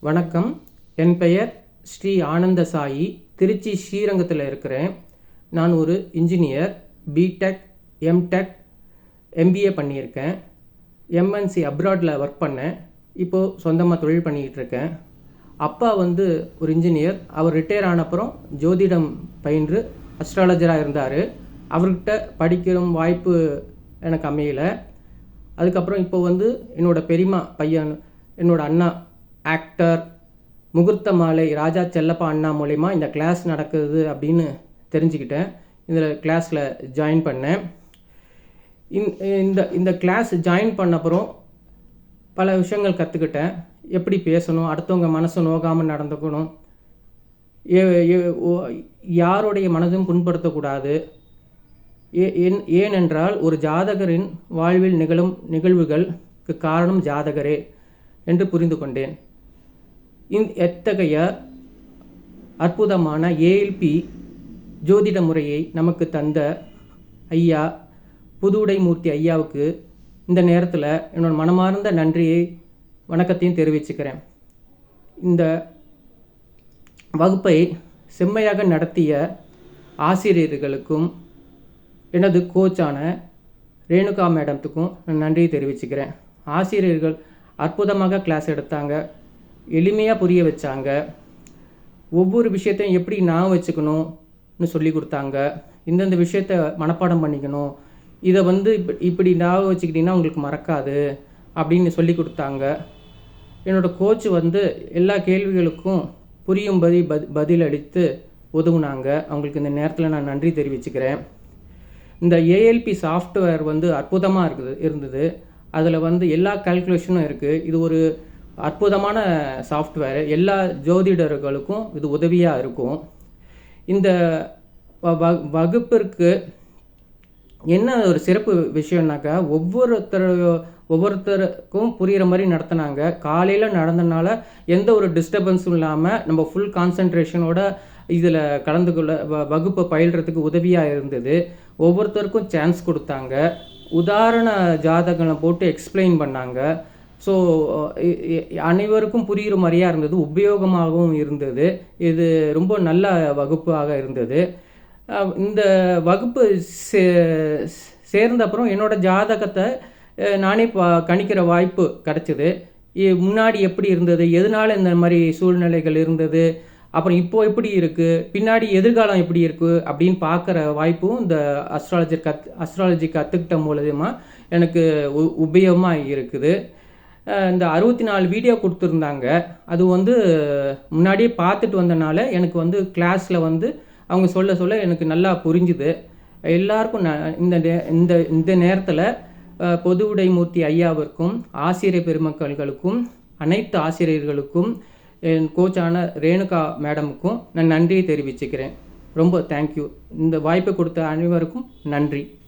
வணக்கம். என் பெயர் ஸ்ரீ ஆனந்த சாயி திருச்சி ஸ்ரீரங்கத்தில் இருக்கிறேன். நான் ஒரு இன்ஜினியர் பிடெக் எம்டெக் எம்பிஏ பண்ணியிருக்கேன். எம்என்சி அப்ராடில் ஒர்க் பண்ணேன். இப்போது சொந்தமாக தொழில் பண்ணிக்கிட்டு இருக்கேன். அப்பா வந்து ஒரு இன்ஜினியர். அவர் ரிட்டையர் ஆனப்புறம் ஜோதிடம் பயின்று அஸ்ட்ராலஜராக இருந்தார். அவர்கிட்ட படிக்கிற வாய்ப்பு எனக்கு அமையலை. அதுக்கப்புறம் இப்போ வந்து என்னோடய பெரியம்மா பையன் என்னோடய அண்ணா ஆக்டர் முகூர்த்த மாலை ராஜா செல்லப்பா அண்ணா மூலயமா இந்த கிளாஸ் நடக்குது அப்படின்னு தெரிஞ்சுக்கிட்டேன். இதில் கிளாஸில் ஜாயின் பண்ணேன். இந் இந்த இந்த கிளாஸ் ஜாயின் பண்ண அப்புறம் பல விஷயங்கள் கற்றுக்கிட்டேன் எப்படி பேசணும் அடுத்தவங்க மனசு நோகாமல் நடந்துக்கணும். ஏ- ஓ- யாருடைய மனதும் புண்படுத்தக்கூடாது. ஏ- ஏன் ஏனென்றால் ஒரு ஜாதகரின் வாழ்வில் நிகழும் நிகழ்வுகளுக்கு காரணம் ஜாதகரே என்று புரிந்து கொண்டேன். எத்தகைய அற்புதமான ஏஎல்பி ஜோதிட முறையை நமக்கு தந்த ஐயா புதுவுடைமூர்த்தி ஐயாவுக்கு இந்த நேரத்தில் என்னோட மனமார்ந்த நன்றியை வணக்கத்தையும் தெரிவிச்சுக்கிறேன். இந்த வகுப்பை செம்மையாக நடத்திய ஆசிரியர்களுக்கும் எனது கோச்சான ரேணுகா மேடத்துக்கும் நான் நன்றியை தெரிவிச்சுக்கிறேன். ஆசிரியர்கள் அற்புதமாக கிளாஸ் எடுத்தாங்க. எளிமையாக புரிய வச்சாங்க. ஒவ்வொரு விஷயத்தையும் எப்படி நான் வச்சுக்கணும்னு சொல்லி கொடுத்தாங்க. இந்தந்த விஷயத்த மனப்பாடம் பண்ணிக்கணும். இதை வந்து இப்ப- இப்படி ஞாபகம் வச்சுக்கிட்டிங்கன்னா உங்களுக்கு மறக்காது அப்படின்னு சொல்லி கொடுத்தாங்க. என்னோடய கோச் வந்து எல்லா கேள்விகளுக்கும் புரியும்படி பதி பதில் அளித்து உதவுனாங்க அவங்களுக்கு இந்த நேரத்தில் நான் நன்றி தெரிவிச்சுக்கிறேன். இந்த ஏஎல்பி சாஃப்ட்வேர் வந்து அற்புதமாக இருக்குது இருந்தது. அதில் வந்து எல்லா கால்குலேஷனும் இருக்குது இது ஒரு அற்புதமான சாஃப்ட்வேர் எல்லா ஜோதிடர்களுக்கும் இது உதவியாக இருக்கும். இந்த வ- வ- வகுப்பிற்கு என்ன ஒரு சிறப்பு விஷயம்னாக்கா ஒவ்வொருத்தர் ஒவ்வொருத்தருக்கும் புரிகிற மாதிரி நடத்தினாங்க. காலையில் நடந்தனால எந்த ஒரு டிஸ்டர்பன்ஸும் இல்லாமல் நம்ம ஃபுல் கான்சன்ட்ரேஷனோட இதில் கலந்து கொள்ள வ- வகுப்பை பயில்றதுக்கு உதவியாக இருந்தது. ஒவ்வொருத்தருக்கும் சான்ஸ் கொடுத்தாங்க. உதாரண ஜாதகங்களை போட்டு எக்ஸ்பிளைன் பண்ணாங்க. ஸோ அனைவருக்கும் புரிகிற மாதிரியாக இருந்தது உபயோகமாகவும் இருந்தது. இது ரொம்ப நல்ல வகுப்பாக இருந்தது. இந்த வகுப்பு சே சேர்ந்த அப்புறம் என்னோடய ஜாதகத்தை நானே பா கணிக்கிற வாய்ப்பு கிடச்சிது. முன்னாடி எப்படி இருந்தது எதனால இந்த மாதிரி சூழ்நிலைகள் இருந்தது அப்புறம் இப்போ எப்படி இருக்குது பின்னாடி எதிர்காலம் எப்படி இருக்குது அப்படின்னு பார்க்குற வாய்ப்பும் இந்த அஸ்ட்ராலஜி கத் அஸ்ட்ராலஜி கற்றுக்கிட்ட மூலயமா எனக்கு உ உபயோகமாக இருக்குது. இந்த அறுபத்தி நாலு வீடியோ கொடுத்துருந்தாங்க. அது வந்து முன்னாடியே பார்த்துட்டு வந்தனால எனக்கு வந்து கிளாஸில் வந்து அவங்க சொல்ல சொல்ல எனக்கு நல்லா புரிஞ்சுது. எல்லாருக்கும் நான் இந்த நே- இந்த இந்த நேரத்தில் பொது உடைமூர்த்தி ஐயாவிற்கும் ஆசிரியர் பெருமக்கள்களுக்கும் அனைத்து ஆசிரியர்களுக்கும் என் கோச்சான ரேணுகா மேடமுக்கும் நான் நன்றியை தெரிவிச்சுக்கிறேன். ரொம்ப தேங்க்யூ இந்த வாய்ப்பை கொடுத்த அனைவருக்கும் நன்றி.